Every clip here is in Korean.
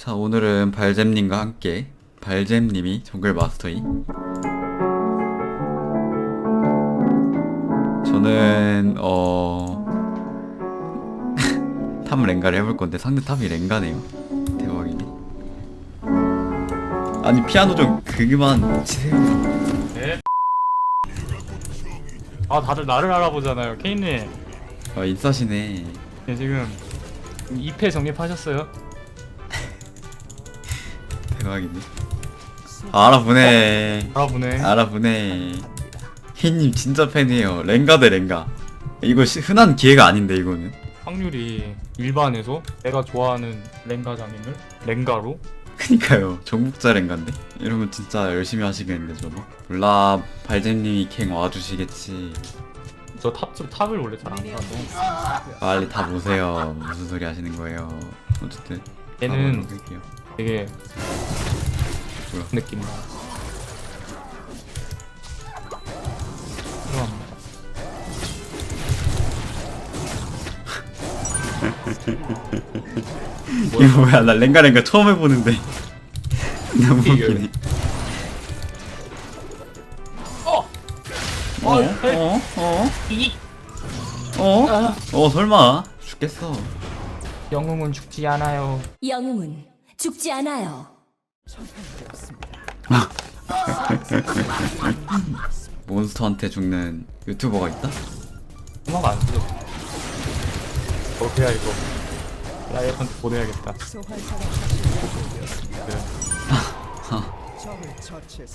자 오늘은 발잼님과 함께 발잼님이 정글 마스터이 저는 어... 탑 랭가를 해볼 건데 상대 탑이 랭가네요. 대박이네. 아니 피아노 좀 그만 치세요. 네. 아 다들 나를 알아보잖아요 케인님. 아 인싸시네. 네, 지금 2패 정립하셨어요? 아, 알아보네 알아보네 알아보네 희님 진짜 팬이에요. 랭가 대 랭가. 이거 시- 흔한 기회가 아닌데 이거는. 확률이 일반에서 내가 좋아하는 랭가 장인을 랭가로? 그니까요. 정복자 랭가인데? 이러면 진짜 열심히 하시겠는데 저도 몰라. 발잼님이 갱 와주시겠지. 저 탑, 탑을 원래 잘안 가서. 빨리 다 보세요. 무슨 소리 하시는 거예요. 어쨌든 얘는 가보도록 할게요. 되게 뭐야? 느낌 나 이게 뭐야 나 랭가 랭가 처음 해보는데 너무 이게 웃기네 어! 어? 어? 어? 어? 어 설마 죽겠어 영웅은 죽지 않아요 영웅은 죽지 않아요. 몬스터한테 죽는 유튜버가 있다? 음악 안 어떻게 해야 이거 라이언한테 보내야겠다 네.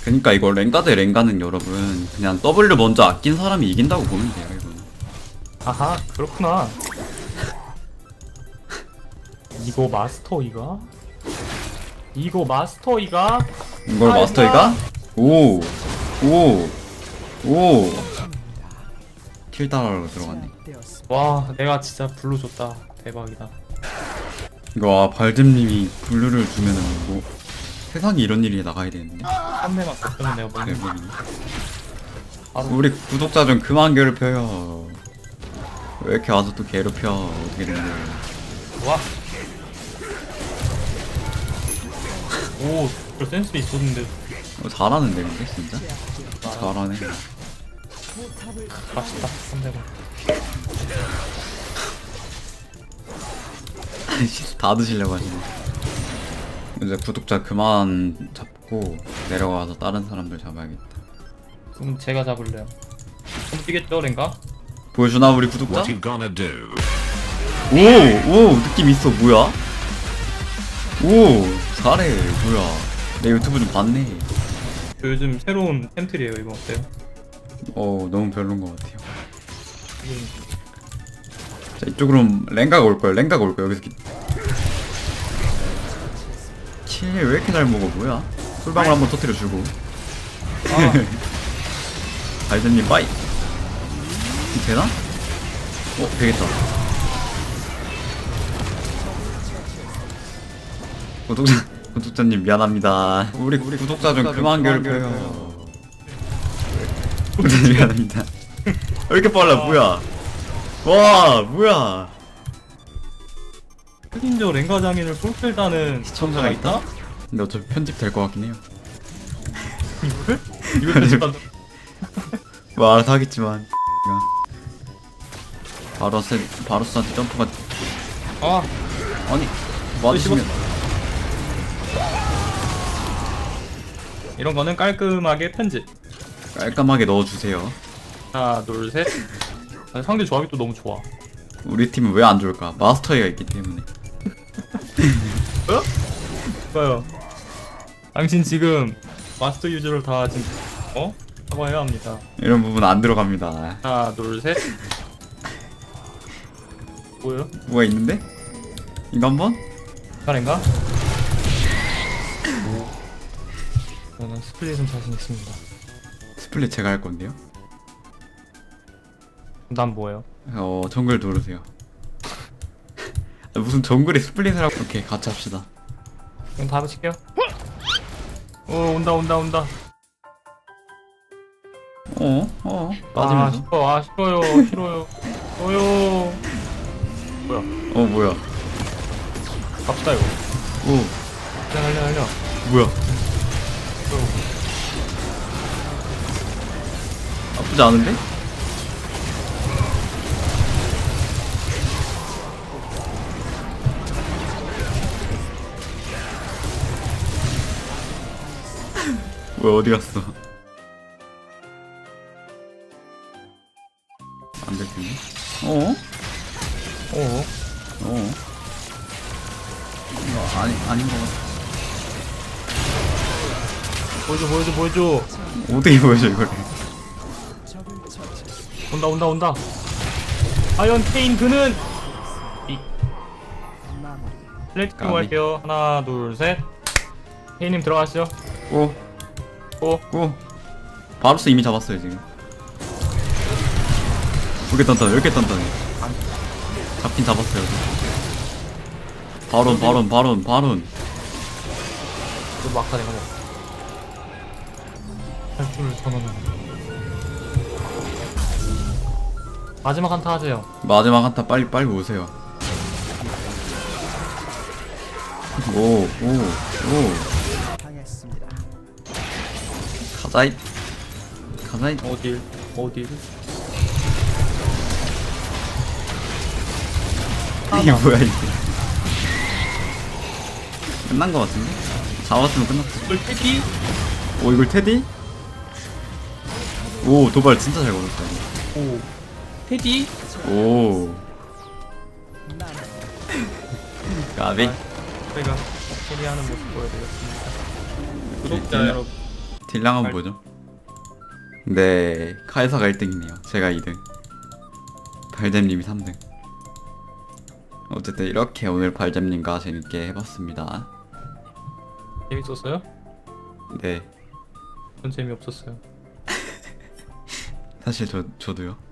그니까 이거 랭가 대 랭가는 여러분 그냥 W 먼저 아낀 사람이 이긴다고 보면 돼요 이거는 아하 그렇구나 이거 마스터이가? 이거 마스터이가? 이걸 아, 마스터이가? 오! 오! 오! 킬다라로 들어갔네 와 내가 진짜 블루 줬다 대박이다 이거 아, 발잼님이 블루를 주면은 뭐 세상에 이런 일이 나가야 되는데 한 대만 더 뜨면 내가 먹는 거 대박이네 우리 구독자 좀 그만 괴롭혀요 왜 이렇게 와서 또 괴롭혀 어떻게 된 거예요 와. 오, 저 센스 있었는데 어, 잘하는데 근데 진짜? 잘하네 맛있다. 300원. 다 드시려고 하시네 이제 구독자 그만 잡고 내려가서 다른 사람들 잡아야겠다 그럼 제가 잡을래요. 그럼 뛰겠죠, 랭가? 보여주나 우리 구독자? What you gonna do? 오! 오! 느낌 있어 뭐야? 오! 잘해 뭐야. 내 유튜브 좀 봤네. 저 요즘 새로운 템틀이에요. 이거 어때요? 어 너무 별론 것 같아요. 지금 자 이쪽으로 랭가가 올 거야 랭가가 올 거야 여기서. 킬왜 이렇게 잘 먹어 뭐야? 솔방울 한번 터뜨려 주고. 아, 발전님 빠이. 되나? 어 되겠다 구독자 구독자님 미안합니다. 우리 우리 구독자 좀 그만 괴롭혀요. 구독자 미안합니다. 왜 이렇게 빨라? 뭐야? 와 뭐야? 흑인저 랭가 장인을 풀필다는 시청자가 있다? 근데 어차피 편집 될 것 같긴 해요. 이거를? 이걸 편집한다. 뭐 알아서 하겠지만 바로스 바로스한테 점프가 아, 아니 맞으시면 이런 거는 깔끔하게 편집. 깔끔하게 넣어주세요 하나, 둘, 셋. 아, 상대 조합이 또 너무 좋아. 우리 팀은 왜 안 좋을까 마스터이가 있기 때문에 좋아요. 당신 지금 마스터 유저를 다 지금 어? 사과해야 합니다. 이런 부분 안 들어갑니다 하나, 둘, 셋. 뭐예요? 뭐가 있는데? 이거 한번? 잘인가? 저는 스플릿은 자신 있습니다. 스플릿 제가 할 건데요 난 뭐예요? 어 정글 누르세요 무슨 정글에 스플릿을 하고 오케이 같이 합시다 그럼 다 붙일게요. 오 온다 온다 온다. 어? 어? 아 빠지면서 싫어 아 싫어요 싫어요 싫어요. 뭐야? 어 뭐야 갑시다 이거. 오 뭐야? 나쁘지 않은데? 뭐야 어디 갔어? 안될 텐데. 어? 어? 어? 이거 아니 아닌 것 같아. 보여줘 보여줘 보여줘 어떻게 보여줘 이거를? 온다 온다 온다 과연 케인 그는 이 렛츠고 까비. 할게요 하나 둘셋 케인님 들어가시죠 오, 오 오. 바루스 이미 잡았어요 지금. 9개 단단, 10개 단단해. 잡긴 잡았어요. 바론, 바론, 바론, 바론. 또 막타 내가 먹어 탈출 선언을 마지막 한타 하세요 마지막 한타 빨리 빨리 오세요. 오, 오, 오. 가자잇. 가자잇. 어딜 어딜 이게 뭐야 이게? 끝난 거 같은데? 잡았으면 끝났어. 이걸 패기 오 이걸 테디? 오 도발 진짜 잘 걸었다. 오 패디 오. 까비. 제가 캐리하는 모습 보여드리겠습니다 구독자 여러분 딜량 한번 보죠. 네, 카이사가 1등이네요. 제가 2등. 발잼님이 3등. 어쨌든 이렇게 오늘 발잼님과 재밌게 해봤습니다. 재밌었어요? 네, 전 재미없었어요 사실 저 저도요.